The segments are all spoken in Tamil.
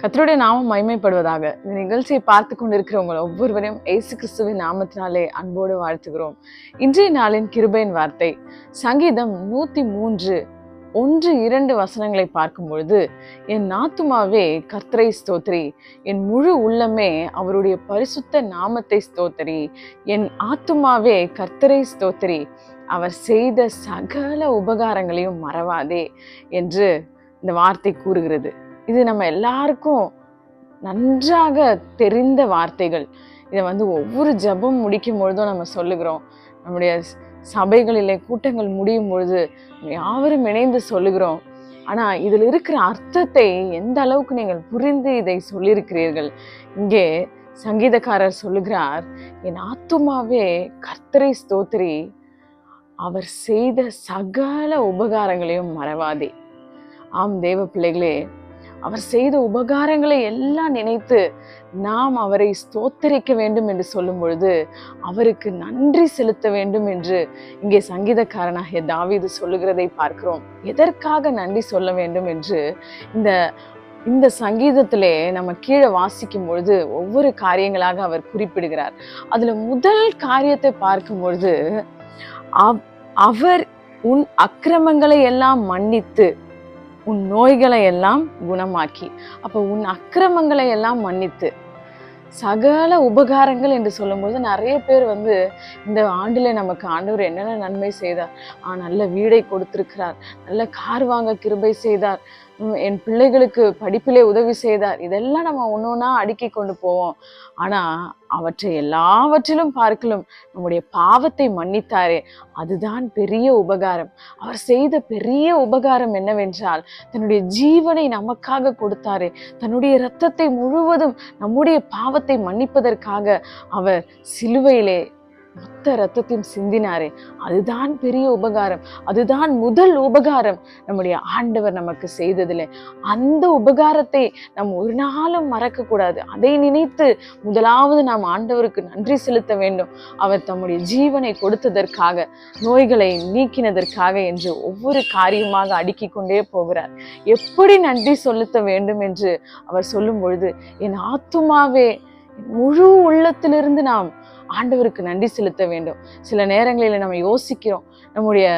கத்தருடைய நாமம் மைமைப்படுவதாக இந்த நிகழ்ச்சியை பார்த்து கொண்டிருக்கிறவங்க ஒவ்வொருவரையும் இயேசு கிறிஸ்துவின் நாமத்தினாலே அன்போடு வாழ்த்துகிறோம். இன்றைய நாளின் கிருபையின் வார்த்தை சங்கீதம் நூத்தி மூன்று ஒன்று இரண்டு வசனங்களை பார்க்கும் பொழுது என் நாத்துமாவே கர்த்தரை ஸ்தோத்திரி. என் முழு உள்ளமே அவருடைய பரிசுத்த நாமத்தை ஸ்தோத்திரி. என் ஆத்துமாவே கர்த்தரை ஸ்தோத்திரி. அவர் செய்த சகல உபகாரங்களையும் மறவாதே என்று இந்த வார்த்தை கூறுகிறது. இது நம்ம எல்லாருக்கும் நன்றாக தெரிந்த வார்த்தைகள். இதை வந்து ஒவ்வொரு ஜெபம் முடிக்கும் பொழுதும் நம்ம சொல்லுகிறோம். நம்முடைய சபைகளிலே கூட்டங்கள் முடியும் பொழுது யாவரும் இணைந்து சொல்லுகிறோம். ஆனால் இதில் இருக்கிற அர்த்தத்தை எந்த அளவுக்கு நீங்கள் புரிந்து இதை சொல்லியிருக்கிறீர்கள்? இங்கே சங்கீதக்காரர் சொல்லுகிறார் என் ஆத்துமாவே கர்த்தரை ஸ்தோத்திரி அவர் செய்த சகல உபகாரங்களையும் மறவாதே. ஆம் தேவ பிள்ளைகளே அவர் செய்த உபகாரங்களை எல்லாம் நினைத்து நாம் அவரை ஸ்தோத்தரிக்க வேண்டும் என்று சொல்லும் பொழுது அவருக்கு நன்றி செலுத்த வேண்டும் என்று இங்கே சங்கீதக்காரனாகிய தாவிது சொல்லுகிறதை பார்க்கிறோம். எதற்காக நன்றி சொல்ல வேண்டும் என்று இந்த இந்த சங்கீதத்திலே நம்ம கீழே வாசிக்கும் பொழுது ஒவ்வொரு காரியங்களாக அவர் குறிப்பிடுகிறார். அதுல முதல் காரியத்தை பார்க்கும் பொழுது அவ்- அவர் உன் அக்கிரமங்களை எல்லாம் மன்னித்து உன் நோய்களை எல்லாம் குணமாக்கி அப்போ உன் அக்கிரமங்களை எல்லாம் மன்னித்து. சகல உபகாரங்கள் என்று சொல்லும்போது நிறைய பேர் வந்து இந்த ஆண்டிலே நமக்கு ஆண்டவர் என்னென்ன நன்மை செய்தார். ஆ நல்ல வீடை கொடுத்திருக்கிறார். நல்ல கார் வாங்க கிருபை செய்தார். என் பிள்ளைகளுக்கு படிப்பிலே உதவி செய்தார். இதெல்லாம் நம்ம ஒன்று ஒன்றா அடுக்கி கொண்டு போவோம். ஆனால் அவற்றை எல்லாவற்றிலும் பார்க்கலும் நம்முடைய பாவத்தை மன்னித்தாரே. அதுதான் பெரிய உபகாரம். அவர் செய்த பெரிய உபகாரம் என்னவென்றால் தன்னுடைய ஜீவனை நமக்காக கொடுத்தாரே. தன்னுடைய இரத்தத்தை முழுவதும் நம்முடைய பாவத்தை மன்னிப்பதற்காக அவர் சிலுவையிலே மொத்த ரத்தத்தையும் சிந்தினாரே. அதுதான் பெரிய உபகாரம். அதுதான் முதல் உபகாரம். நம்முடைய ஆண்டவர் நமக்கு செய்ததில்ல அந்த உபகாரத்தை நாம் ஒரு நாளும் மறக்க கூடாது அதை நினைத்து முதலாவது நாம் ஆண்டவருக்கு நன்றி செலுத்த வேண்டும். அவர் தம்முடைய ஜீவனை கொடுத்ததற்காக நோய்களை நீக்கினதற்காக என்று ஒவ்வொரு காரியமாக அடுக்கிக் கொண்டே போகிறார். எப்படி நன்றி செலுத்த வேண்டும் என்று அவர் சொல்லும் பொழுது என் ஆத்துமாவே முழு உள்ளத்திலிருந்து நாம் ஆண்டவருக்கு நன்றி செலுத்த வேண்டும். சில நேரங்களில் நம்ம யோசிக்கிறோம் நம்முடைய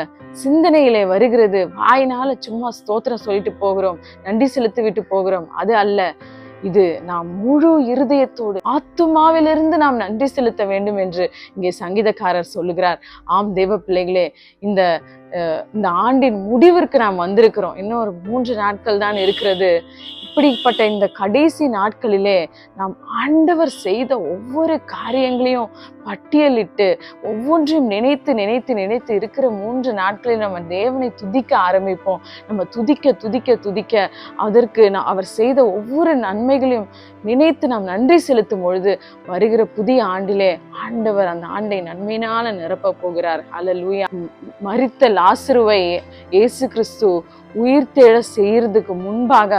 சிந்தனையிலே வருகிறது வாயினால சும்மா ஸ்தோத்திரம் சொல்லிட்டு போகிறோம் நன்றி செலுத்தி விட்டு போகிறோம். அது அல்ல இது நாம் முழு இருதயத்தோடு ஆத்துமாவிலிருந்து நாம் நன்றி செலுத்த வேண்டும் என்று இங்கே சங்கீதக்காரர் சொல்லுகிறார். ஆம் தேவ பிள்ளைகளே இந்த அஹ், இந்த ஆண்டின் முடிவிற்கு நாம் வந்திருக்கிறோம். இன்னும் ஒரு மூன்று நாட்கள் தான் இருக்கிறது. இப்படிப்பட்ட இந்த கடைசி நாட்களிலே நாம் ஆண்டவர் செய்த ஒவ்வொரு காரியங்களையும் பட்டியலிட்டு ஒவ்வொன்றையும் நினைத்து நினைத்து நினைத்து இருக்கிற மூன்று நாட்களில் நம்ம தேவனை துதிக்க ஆரம்பிப்போம். நம்ம துதிக்க துதிக்க துதிக்க அதற்கு நான் அவர் செய்த ஒவ்வொரு நன்மைகளையும் நினைத்து நாம் நன்றி செலுத்தும் பொழுது வருகிற புதிய ஆண்டிலே ஆண்டவர் அந்த ஆண்டை நன்மையினால நிரப்ப போகிறார். ஹalleluya மறித்த லாசருவை இயேசு கிறிஸ்து உயிர்த்தெழ செய்யறதுக்கு முன்பாக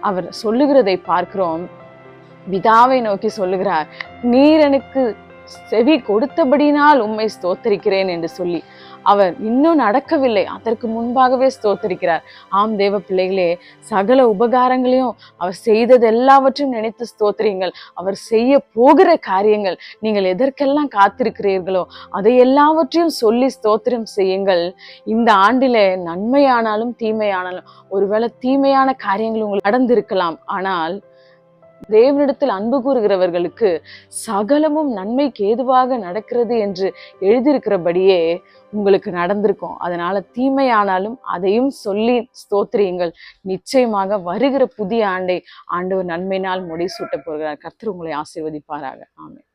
அவர் சொல்லுகிறதை பார்க்கிறோம். பிதாவை நோக்கி சொல்லுகிறார் நீர் எனக்கு செவி கொடுத்தபடினால் உண்மை ஸ்தோத்தரிக்கிறேன் என்று சொல்லி அவர் இன்னும் நடக்கவில்லை. அதற்கு முன்பாகவே ஸ்தோத்தரிக்கிறார். ஆம் தேவ பிள்ளைகளே சகல உபகாரங்களையும் அவர் செய்தது எல்லாவற்றையும் நினைத்து ஸ்தோத்திரியுங்கள். அவர் செய்ய போகிற காரியங்கள் நீங்கள் எதற்கெல்லாம் காத்திருக்கிறீர்களோ அதை எல்லாவற்றையும் சொல்லி ஸ்தோத்திரம் செய்யுங்கள். இந்த ஆண்டிலே நன்மையானாலும் தீமையானாலும் ஒருவேளை தீமையான காரியங்கள் உங்களுக்கு நடந்திருக்கலாம். ஆனால் தேவனிடத்தில் அன்பு கூறுகிறவர்களுக்கு சகலமும் நன்மைக்கு ஏதுவாக நடக்கிறது என்று எழுதியிருக்கிறபடியே உங்களுக்கு நடந்திருக்கும். அதனால தீமையானாலும் அதையும் சொல்லி ஸ்தோத்திரியுங்கள். நிச்சயமாக வருகிற புதிய ஆண்டை ஆண்டவர் நன்மையினால் முடிசூட்ட போகிறார். கர்த்தர் உங்களை ஆசீர்வதிப்பாராக. ஆமே